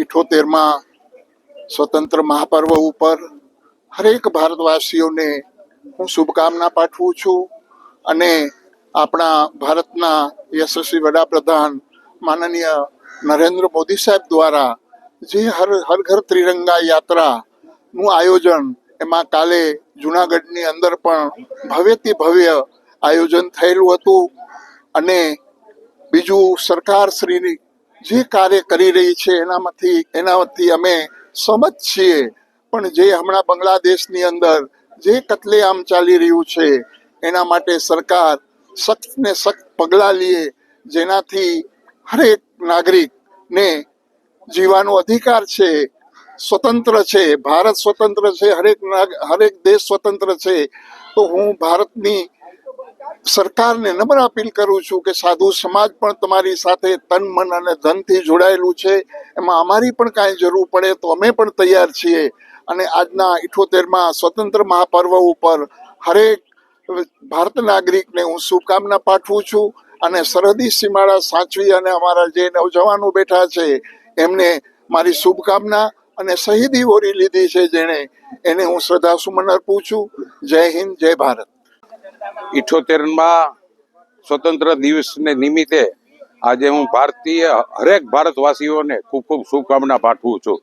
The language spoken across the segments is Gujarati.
ઇઠોતેરમાં સ્વતંત્ર મહાપર્વ ઉપર હરેક ભારતવાસીઓને હું શુભકામના પાઠવું છું અને આપણા ભારતના યશસ્વી વડાપ્રધાન માનનીય નરેન્દ્ર મોદી સાહેબ દ્વારા જે હર હર ઘર ત્રિરંગા યાત્રાનું આયોજન એમાં કાલે જુનાગઢની અંદર પણ ભવ્યથી ભવ્ય આયોજન થયેલું હતું અને બીજું સરકાર શ્રીની જે કાર્ય કરી રહી છે, એનામાંથી, એનાથી અમે સમજ છીએ. પણ જે હમણાં બાંગ્લાદેશની અંદર જે કતલેઆમ ચાલી રહ્યું છે, એના માટે સરકાર સખ્ત ને સખ્ત પગલાં લે, જેનાથી હરેક નાગરિકને જીવાનો અધિકાર છે, સ્વતંત્ર છે, ભારત સ્વતંત્ર છે, હરેક હરેક દેશ સ્વતંત્ર છે. તો હું ભારતની સરકારને નમ્ર અપીલ કરું છું કે સાધુ સમાજ પણ તમારી સાથે તન, મન અને ધનથી જોડાયેલું છે. એમાં અમારી પણ કાંઈ જરૂર પડે તો અમે પણ તૈયાર છીએ. અને આજના ઇઠોતેરમાં સ્વતંત્ર મહાપર્વ ઉપર હરેક ભારત નાગરિકને હું શુભકામના પાઠવું છું અને સરહદી સીમાડા સાચવી અને અમારા જે નવજવાનો બેઠા છે એમને મારી શુભકામના અને શહીદી ઓરી લીધી છે જેણે. એને હું શ્રદ્ધાસુમન અર્પું છું. જય હિન્દ, જય ભારત. ઇઠોતેરમાં સ્વતંત્ર દિવસને નિમિત્તે આજે હું ભારતીય હરેક ભારતવાસીઓને ખૂબ ખૂબ શુભકામના પાઠવું છું.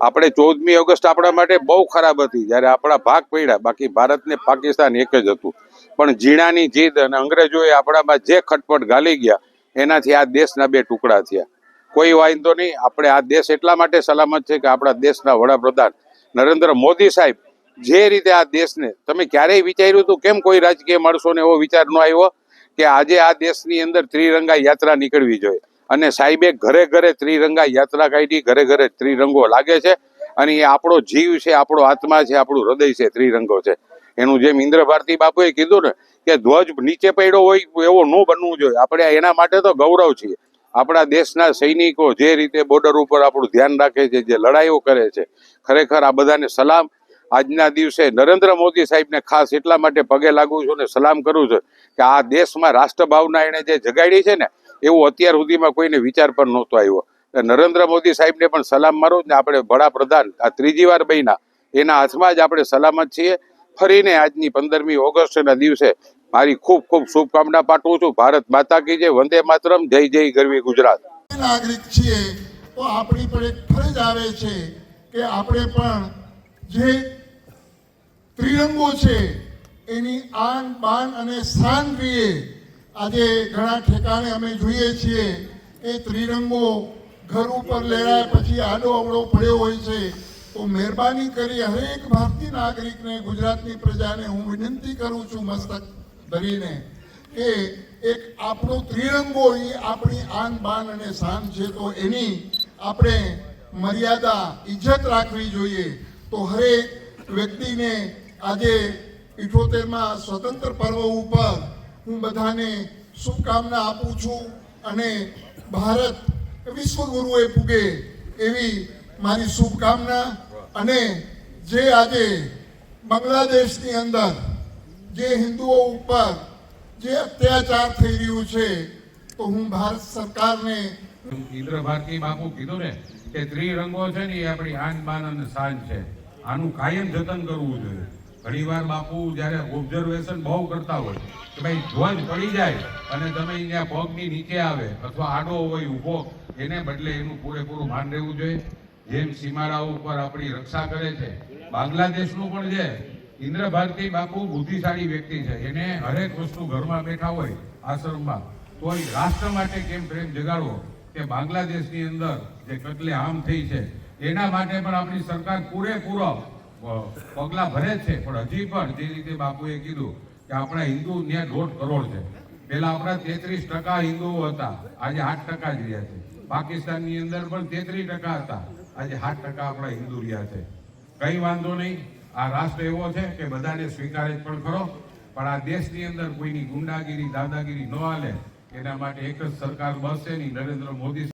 આપણે ચૌદમી ઓગસ્ટ આપણા માટે બહુ ખરાબ હતી, જ્યારે આપણા ભાગ પડ્યા, બાકી ભારત ને પાકિસ્તાન એક જ હતું. પણ ઝીણાની જીદ અને અંગ્રેજોએ આપણામાં જે ખટપટ ગાલી ગયા, એનાથી આ દેશના બે ટુકડા થયા. કોઈ વાંધો નહીં, આપણે આ દેશ એટલા માટે સલામત છે કે આપણા દેશના વડાપ્રધાન નરેન્દ્ર મોદી સાહેબ જે રીતે આ દેશને, તમે ક્યારેય વિચાર્યું હતું કેમ કોઈ રાજકીય માણસોને એવો વિચાર ન આવ્યો કે આજે આ દેશની અંદર ત્રિરંગા યાત્રા નીકળવી જોઈએ? અને સાહેબે ઘરે ઘરે ત્રિરંગા યાત્રા કાઢી, ઘરે ઘરે ત્રિરંગો લાગે છે અને એ આપણો જીવ છે, આપણો આત્મા છે, આપણું હૃદય છે, ત્રિરંગો છે. એનું જેમ ઇન્દ્ર ભારતી બાપુએ કીધું ને કે ધ્વજ નીચે પડ્યો હોય એવો ન બનવું જોઈએ. આપણે એના માટે તો ગૌરવ છીએ. આપણા દેશના સૈનિકો જે રીતે બોર્ડર ઉપર આપણું ધ્યાન રાખે છે, જે લડાઈઓ કરે છે, ખરેખર આ બધાને સલામ. આજના દિવસે નરેન્દ્ર મોદી સાહેબને ખાસ એટલા માટે પગે લાગુ છું અને સલામ કરું છું કે આ દેશમાં રાષ્ટ્રભાવના એણે જે જગાડી છે ને, એવું અત્યાર સુધીમાં કોઈને વિચાર પણ નહોતો આવ્યો. નરેન્દ્ર મોદી સાહેબને પણ સલામ મારું ને આપણે વડાપ્રધાન, આ ત્રીજી વાર બન્યા. એના હાથમાં જ આપણે સલામત છીએ. ફરીને આજની પંદરમી ઓગસ્ટના દિવસે મારી ખૂબ ખૂબ શુભકામના પાઠવું છું. ભારત માતા કી જય, વંદે માતરમ, જય જય ગરવી ગુજરાત. નાગરિક છીએ, તો આપણી પણ એક ફરજ આવે છે કે આપણે પણ જે ત્રિરંગો છે. એની આન બાન અને શાન જોઈએ આજે ઘણા ઠેકાણે અમે જોઈએ છીએ એ ત્રિરંગો ઘર ઉપર લહેરાય પછી આડો અવળો પડ્યો હોય છે. તો મહેરબાની કરી હરેક ભારતીય નાગરિકને, ગુજરાતની પ્રજાને હું વિનંતી કરું છું મસ્તક ધરીને કે એક આપણો ત્રિરંગો એ આપણી આન બાન અને શાન છે. તો એની આપણે મર્યાદા ઇજ્જત રાખવી જોઈએ. તો હરેક વ્યક્તિને આજે ઇઠોતેરમાં સ્વતંત્ર પર્વ ઉપર હું બધાને શુભકામના આપું છું અને ભારત વિશ્વગુરુએ પૂગે એવી મારી શુભકામના અને જે આજે બાંગ્લાદેશની અંદર જે હિન્દુઓ ઉપર જે અત્યાચાર થઈ રહ્યું છે, તો હું ભારત સરકારને ઇન્દ્ર ભારતી બાપુ કીધું ને કે ત્રિરંગો છે ને એ આપણી આન બાન અને શાન છે. આનું કાયમ જતન કરવું જોઈએ. ઘણીવાર બાપુ જ્યારે ઓબ્ઝર્વેશન બહુ કરતા હોય કે ભાઈ ધ્વજ પડી જાય અને તમે અહીંયા પગની નીચે આવે અથવા આડો હોય ઊભો, એને બદલે એનું પૂરેપૂરું ભાન રહેવું જોઈએ. જેમ સીમાડા ઉપર આપણી રક્ષા કરે છે. બાંગ્લાદેશનું પણ છે. ઇન્દ્ર ભારતી બાપુ બુદ્ધિશાળી વ્યક્તિ છે. એને હરેક વસ્તુ ઘરમાં બેઠા હોય આશ્રમમાં કોઈ રાષ્ટ્ર માટે કેમ પ્રેમ જગાડવો? કે બાંગ્લાદેશની અંદર જે કતલે આમ થઈ છે, એના માટે પણ આપણી સરકાર પૂરેપૂરો પગલાં ભરે છે, પણ હજી પણ જે રીતે બાપુએ કીધું કે આપણા હિન્દુ ત્યાં દોઢ કરોડ છે. પેલા આપણા તેત્રીસ ટકા હિન્દુઓ હતા, આજે આઠ ટકા જ રહ્યા છે. પાકિસ્તાનની અંદર પણ તેત્રીસ ટકા હતા, આજે આઠ ટકા આપણા હિન્દુ રહ્યા છે. કઈ વાંધો નહીં, આ રાષ્ટ્ર એવો છે કે બધાને સ્વીકારે પણ ખરો, પણ આ દેશની અંદર કોઈની ગુંડાગીરી, દાદાગીરી ન હાલે, એના માટે એક જ સરકાર બસે નહીં નરેન્દ્ર મોદી